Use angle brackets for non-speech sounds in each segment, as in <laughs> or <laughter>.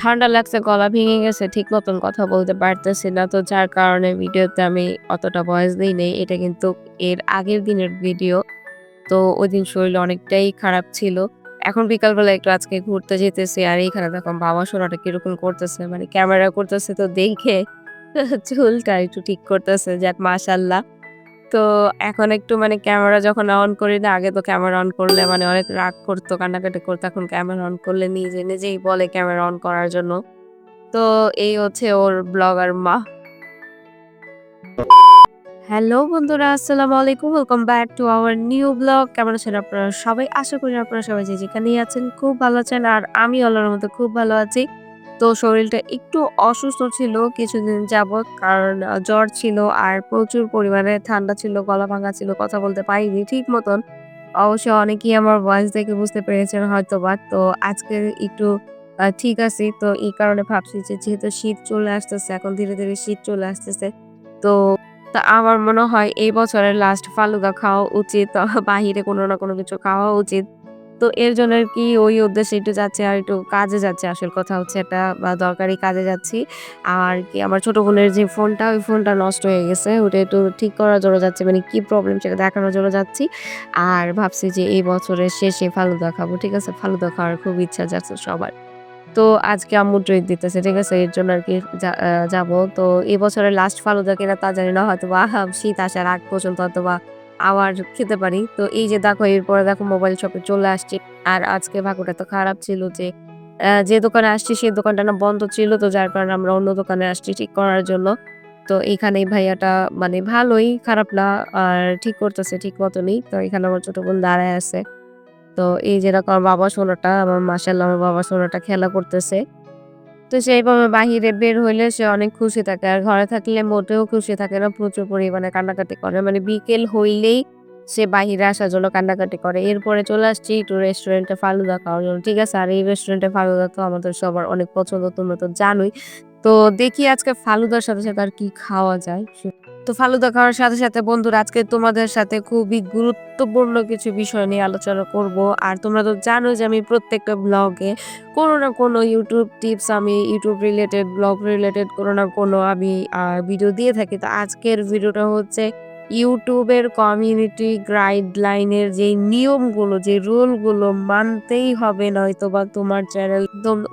ঠান্ডা লাগছে, গলা ভেঙে গেছে, ঠিক মতন কথা বলতে পারতেছি না। তো যার কারণে ভিডিওতে আমি অতটা ভয়েস দিই নেই এটা কিন্তু এর আগের দিনের ভিডিও। তো ওই দিন শরীর অনেকটাই খারাপ ছিল। এখন বিকালবেলা একটু আজকে ঘুরতে যেতেছি আর এইখানে দেখো বাবা সোনাটা কীরকম করতেছে। মানে ক্যামেরা করতেছে তো দেখে <laughs> চুলটা একটু ঠিক করতেছে যাক মাশাআল্লাহ। তো এখন একটু মানে ক্যামেরা যখন অন করি না, আগে তো ক্যামেরা অন করলে মানে অনেক রাগ করতো, কান্নাকাটি করতো। এখন ক্যামেরা অন করলে নিজে, নিজেই বলে ক্যামেরা অন করার জন্য। তো এই হচ্ছে ওর ব্লগার মা। হ্যালো বন্ধুরা, আসসালামু আলাইকুম। Welcome back to our new blog. কেমন আছেন আপনারা সবাই? আশা করি আপনারা সবাই যে যেখানেই আছেন খুব ভালো আছেন। আর আমি আল্লাহর মতো খুব ভালো আছি। তো শরীরটা একটু অসুস্থ ছিল কিছুদিন যাবৎ। কারণ জ্বর ছিল আর প্রচুর পরিমাণে ঠান্ডা ছিল, গলা ভাঙা ছিল, কথা বলতে পারিনি ঠিক মতন। অবশ্য অনেকেই আমার ভয়েস দেখে বুঝতে পেরেছেন হয়তো বা তো আজকে একটু ঠিক আছি। তো এই কারণে ভাবছি যে যেহেতু শীত চলে আসতেছে, এখন ধীরে, ধীরে শীত চলে আসতেছে। তো তা আমার মনে হয় এই বছরের লাস্ট ফালুদা খাওয়া উচিত। বাহিরে কোনো না কোনো কিছু খাওয়া উচিত। তো এর জন্য আর কি ওই উদ্দেশ্যে একটু যাচ্ছে আর একটু কাজে যাচ্ছে আসল কথা হচ্ছে একটা বা দরকারি কাজে যাচ্ছি। আর কি আমার ছোট বোনের যে ফোনটা, ওই ফোনটা নষ্ট হয়ে গেছে। ওটা একটু ঠিক করার জন্য যাচ্ছে মানে কি প্রবলেম সেটা দেখানোর জন্য যাচ্ছি। আর ভাবছি যে এই বছরের শেষে ফালুদা খাব। ঠিক আছে? ফালুদা খাওয়ার খুব ইচ্ছা যাচ্ছে সবার। তো আজকে আম্মু ট্রিট দিতেছে। ঠিক আছে? এর জন্য আরকি যা আ যাব। তো এবছরের লাস্ট ফালুদা কিনা তা জানি না। হয়তোবা শীত আসার আগ পর্যন্ত হয়তোবা আবার খেতে পারি। তো এই যে দেখো এরপরে দেখো মোবাইল শপে চলে আসছি। আর আজকে ভাগ্যটা তো খারাপ ছিল যে যে দোকানে আসছি সেই দোকানটা না বন্ধ ছিল। তো যার কারণে আমরা অন্য দোকানে আসছি ঠিক করার জন্য। তো এইখানে ভাইয়াটা মানে ভালোই, খারাপ না। আর ঠিক করতেছে ঠিক মতনই। তো এখানে আমার ছোট বোন দাঁড়ায় আছে। তো এই যেরকম বাবা সোনাটা, আমার মাশাআল্লাহ আমার বাবা সোনাটা খেলা করতেছে। তো সেইভাবে বাহিরে বের হইলে সে অনেক খুশি থাকে। আর ঘরে থাকলে মোটেও খুশি থাকে না। প্রচুর পরিমাণে কান্নাকাটি করে। মানে বিকেল হইলেই সে বাহিরে আসার জন্য কান্নাকাটি করে। এরপরে চলে আসছি একটু রেস্টুরেন্টে ফালুদা খাওয়ার জন্য। ঠিক আছে? আর এই রেস্টুরেন্টে ফালুদা তো আমাদের সবার অনেক পছন্দ। তোমরা তো জানোই। তো দেখি আজকে ফালুদার সাথে, সাথে আর কি খাওয়া যায়। তো ফালুদা খাওয়ার সাথে, সাথে বন্ধুরা আজকে তোমাদের সাথে খুবই গুরুত্বপূর্ণ কিছু বিষয় নিয়ে আলোচনা করব। আর তোমরা তো জানো যে আমি প্রত্যেকটা ব্লগে কোনো না কোনো ইউটিউব টিপস আমি ইউটিউব রিলেটেড, ব্লগ রিলেটেড কোনো না কোনো আমি ভিডিও দিয়ে থাকি। তো আজকের ভিডিওটা হচ্ছে ইউটিউবের কমিউনিটি গাইডলাইনের যে নিয়মগুলো, যে রুলগুলো মানতেই হবে নয়তো বা তোমার চ্যানেল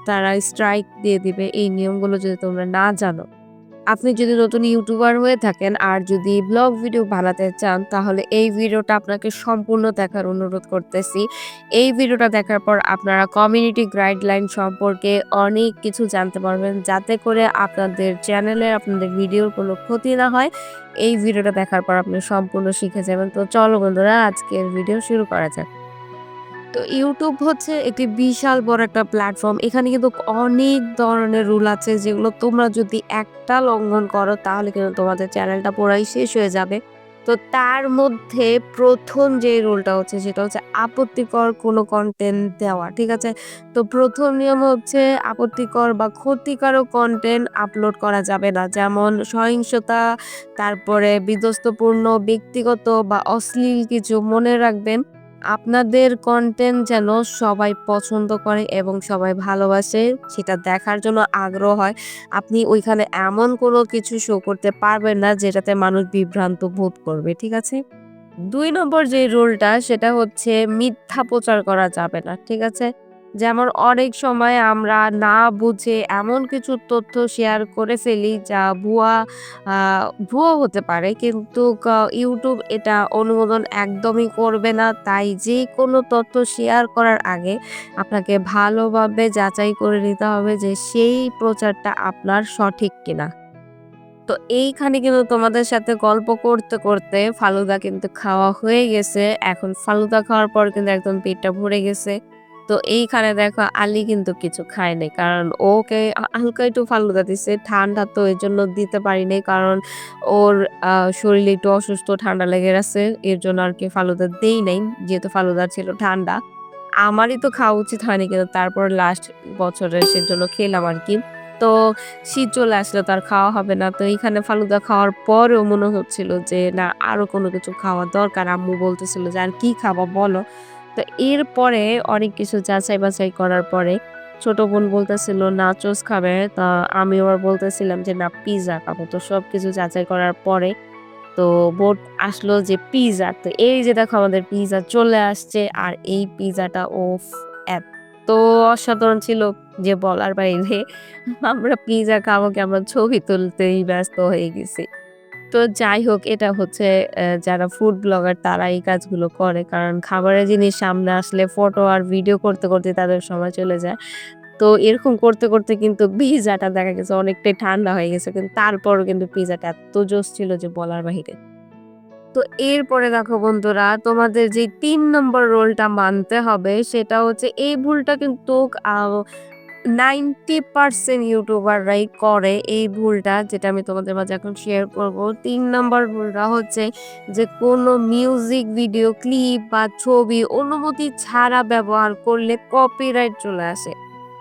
তারা স্ট্রাইক দিয়ে দিবে এই নিয়মগুলো যদি তোমরা না জানো। আপনি যদি নতুন ইউটিউবার হয়ে থাকেন আর যদি ব্লগ ভিডিও বানাতে চান, তাহলে এই ভিডিওটা আপনাকে সম্পূর্ণ দেখার অনুরোধ করতেছি। এই ভিডিওটা দেখার পর আপনারা কমিউনিটি গাইডলাইন সম্পর্কে অনেক কিছু জানতে পারবেন, যাতে করে আপনাদের চ্যানেলে আপনাদের ভিডিওর কোনো ক্ষতি না হয়। এই ভিডিওটা দেখার পর আপনি সম্পূর্ণ শিখে যাবেন। তো চলো বন্ধুরা, আজকের ভিডিও শুরু করা যাক। তো ইউটিউব হচ্ছে একটি বিশাল বড় একটা প্ল্যাটফর্ম। এখানে কিন্তু অনেক ধরনের রুল আছে যেগুলো তোমরা যদি একটা লঙ্ঘন করো তাহলে কিন্তু তোমাদের চ্যানেলটা পুরাই শেষ হয়ে যাবে। তো তার মধ্যে প্রথম যে রুলটা হচ্ছে সেটা হচ্ছে আপত্তিকর কোনো কন্টেন্ট দেওয়া। ঠিক আছে? তো প্রথম নিয়ম হচ্ছে আপত্তিকর বা ক্ষতিকারক কন্টেন্ট আপলোড করা যাবে না। যেমন সহিংসতা, তারপরে বিধ্বস্তপূর্ণ, ব্যক্তিগত বা অশ্লীল কিছু মনে রাখবেন আপনাদের কন্টেন্ট যেন সবাই পছন্দ করে এবং সবাই ভালোবাসে, সেটা দেখার জন্য আগ্রহ হয়। আপনি ওইখানে এমন কোনো কিছু শো করতে পারবেন না, যেটাতে মানুষ বিভ্রান্ত বোধ করবে। ঠিক আছে? দুই নম্বর যে রুলটা সেটা হচ্ছে মিথ্যা প্রচার করা যাবে না। ঠিক আছে? যেমন অনেক সময় আমরা না বুঝে এমন কিছু তথ্য শেয়ার করে ফেলি যা ভুয়া আ ভুয়াও হতে পারে। কিন্তু ইউটিউব এটা অনুমোদন একদমই করবে না। তাই যে কোনো তথ্য শেয়ার করার আগে আপনাকে ভালোভাবে যাচাই করে নিতে হবে যে সেই প্রচারটা আপনার সঠিক কিনা। তো এইখানে কিন্তু তোমাদের সাথে গল্প করতে, করতে ফালুদা কিন্তু খাওয়া হয়ে গেছে। এখন ফালুদা খাওয়ার পর কিন্তু একদম পেটটা ভরে গেছে। তো এইখানে দেখো আলী কিন্তু কিছু খায় নাই। কারণ ওকে হালকা একটু ফালুদা দিছে। ঠান্ডা তো এর জন্য দিতে পারি নাই। কারণ ওর শরীরে একটু অসুস্থ ঠান্ডা লেগে গেছে। এর জন্য আর কি ফালুদা দেই নাই। যেহেতু ফালুদা ছিল ঠান্ডা। আমারই তো খাওয়া উচিত হয়নি কিন্তু তারপর লাস্ট বছরের সেজন্য খেলাম আর কি তো শীত চলে আসলে তো আর খাওয়া হবে না। তো এইখানে ফালুদা খাওয়ার পরেও মনে হচ্ছিল যে না আরও কোনো কিছু খাওয়া দরকার। আম্মু বলতেছিল যে, "আর কি খাবা বলো?" তো এরপরে অনেক কিছু যাচাই-বাছাই করার পরে ছোট বোন বলতেছিল, নাচোস খাবে। তা আমি আবার বলতেছিলাম যে, না, পিজ্জা খাব। তো সবকিছু যাচাই করার পরে তো বোট আসলো যে, পিজ্জা। তো এই যে দেখো আমাদের পিজ্জা চলে আসছে আর এই পিজ্জাটা ওফ! এত অসাধারণ ছিল যে বলার বাইরে। আমরা পিজ্জা খাব কি আমরা ছবি তুলতেই ব্যস্ত হয়ে গেছি। তো যাই হোক এটা হচ্ছে যারা ফুড ব্লগার তারা এই কাজগুলো করে। কারণ খাবারের জিনিস সামনে আসলে ফটো আর ভিডিও করতে, করতে তাদের সময় চলে যায়। তো এরকম করতে, করতে কিন্তু পিজাটা দেখা গেছে অনেকটাই ঠান্ডা হয়ে গেছে। কিন্তু তারপরও কিন্তু পিজ্জাটা এত জোস ছিল যে বলার বাহিরে। তো এরপরে দেখো বন্ধুরা তোমাদের যে তিন নম্বর রোলটা মানতে হবে সেটা হচ্ছে এই ভুলটা কিন্তু আ 90% ইউটিউবাররাই করে এই ভুলটা যেটা আমি তোমাদের মাঝে এখন শেয়ার করব। তিন নম্বর ভুলটা হচ্ছে যে কোনো মিউজিক ভিডিও ক্লিপ বা ছবি অনুমতি ছাড়া ব্যবহার করলে কপিরাইট চলে আসে।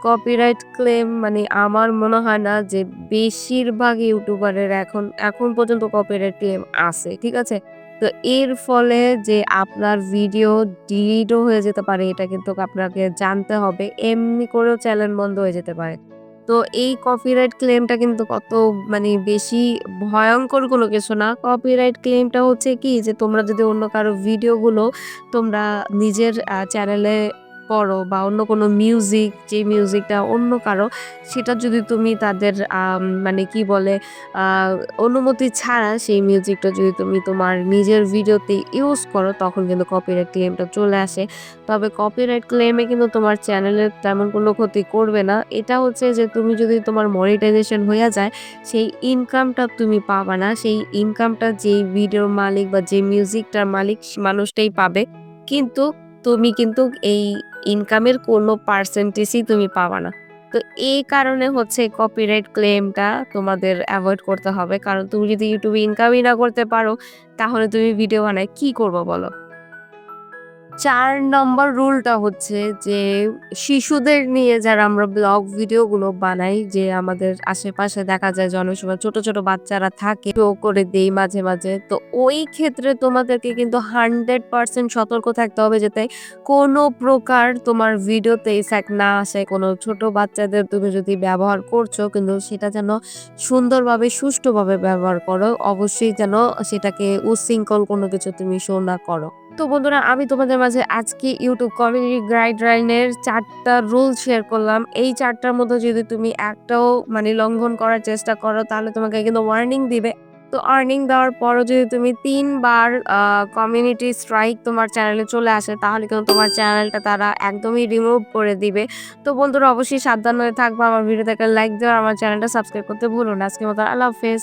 কপিরাইট ক্লেম মানে আমার মনে হয় না যে বেশিরভাগ ইউটিউবারের এখন, এখন পর্যন্ত কপিরাইট ক্লেম আছে। ঠিক আছে? তো এর ফলে যে আপনার ভিডিও ডিলিটও হয়ে যেতে পারে, এটা কিন্তু আপনাকে জানতে হবে। এমনি করেও চ্যানেল বন্ধ হয়ে যেতে পারে। তো এই কপিরাইট ক্লেমটা কিন্তু কত মানে বেশি ভয়ঙ্কর কোনো কিছু না। কপিরাইট ক্লেমটা হচ্ছে কি যে তোমরা যদি অন্য কারও ভিডিওগুলো তোমরা নিজের চ্যানেলে করো বা অন্য কোনো মিউজিক যে মিউজিকটা অন্য কারও, সেটা যদি তুমি তাদের মানে কি বলে অনুমতি ছাড়া সেই মিউজিকটা যদি তুমি তোমার নিজের ভিডিওতে ইউজ করো, তখন কিন্তু কপিরাইট ক্লেমটা চলে আসে। তবে কপিরাইট ক্লেমে কিন্তু তোমার চ্যানেলের তেমন কোনো ক্ষতি করবে না। এটা হচ্ছে যে তুমি যদি তোমার মনিটাইজেশন হয়ে যায়, সেই ইনকামটা তুমি পাবা না। সেই ইনকামটা যেই ভিডিওর মালিক বা যে মিউজিকটার মালিক, মানুষটাই পাবে। কিন্তু তুমি কিন্তু এই ইনকামের কোনো পার্সেন্টেজই তুমি পাবা না। তো এই কারণে হচ্ছে কপিরাইট ক্লেমটা তোমাদের অ্যাভয়েড করতে হবে। কারণ তুমি যদি ইউটিউবে ইনকামই না করতে পারো, তাহলে তুমি ভিডিও বানায় কি করব বলো? ৪ নম্বর রুলটা হচ্ছে যে শিশুদের নিয়ে যারা আমরা ব্লগ ভিডিওগুলো বানাই যে আমাদের আশেপাশে দেখা যায় সময় ছোট, ছোট বাচ্চারা থাকে শো করে দেই মাঝে, মাঝে। তো ওই ক্ষেত্রে তোমাদেরকে কিন্তু 100% সতর্ক থাকতে হবে যাতে কোনো প্রকার তোমার ভিডিওতে ইফেক্ট না আসে। কোনো ছোট বাচ্চাদের তুমি যদি ব্যবহার করছ কিন্তু সেটা যেন সুন্দরভাবে সুষ্ঠুভাবে ব্যবহার করো। অবশ্যই যেন সেটাকে উচ্ছৃঙ্খল কোনো কিছু তুমি শো না করো। তো বন্ধুরা, আমি তোমাদের মাঝে আজকে ইউটিউব কমিউনিটি গাইডলাইনের ৪ টা রুল শেয়ার করলাম। এই চারটার মধ্যে যদি তুমি একটাও মানে লঙ্ঘন করার চেষ্টা করো, তাহলে তোমাকে কিন্তু ওয়ার্নিং দিবে। তো ওয়ার্নিং দেওয়ার পরও যদি তুমি ৩ বার কমিউনিটি স্ট্রাইক তোমার চ্যানেলে চলে আসে, তাহলে কিন্তু তোমার চ্যানেলটা তারা একদমই রিমুভ করে দিবে। তো বন্ধুরা, অবশ্যই সাবধান হয়ে থাকবা। আমার ভিডিওতে একটা লাইক দেওয়া আমার চ্যানেলটা সাবস্ক্রাইব করতে ভুলো না। আজকের মতো আল্লাহ হাফেজ।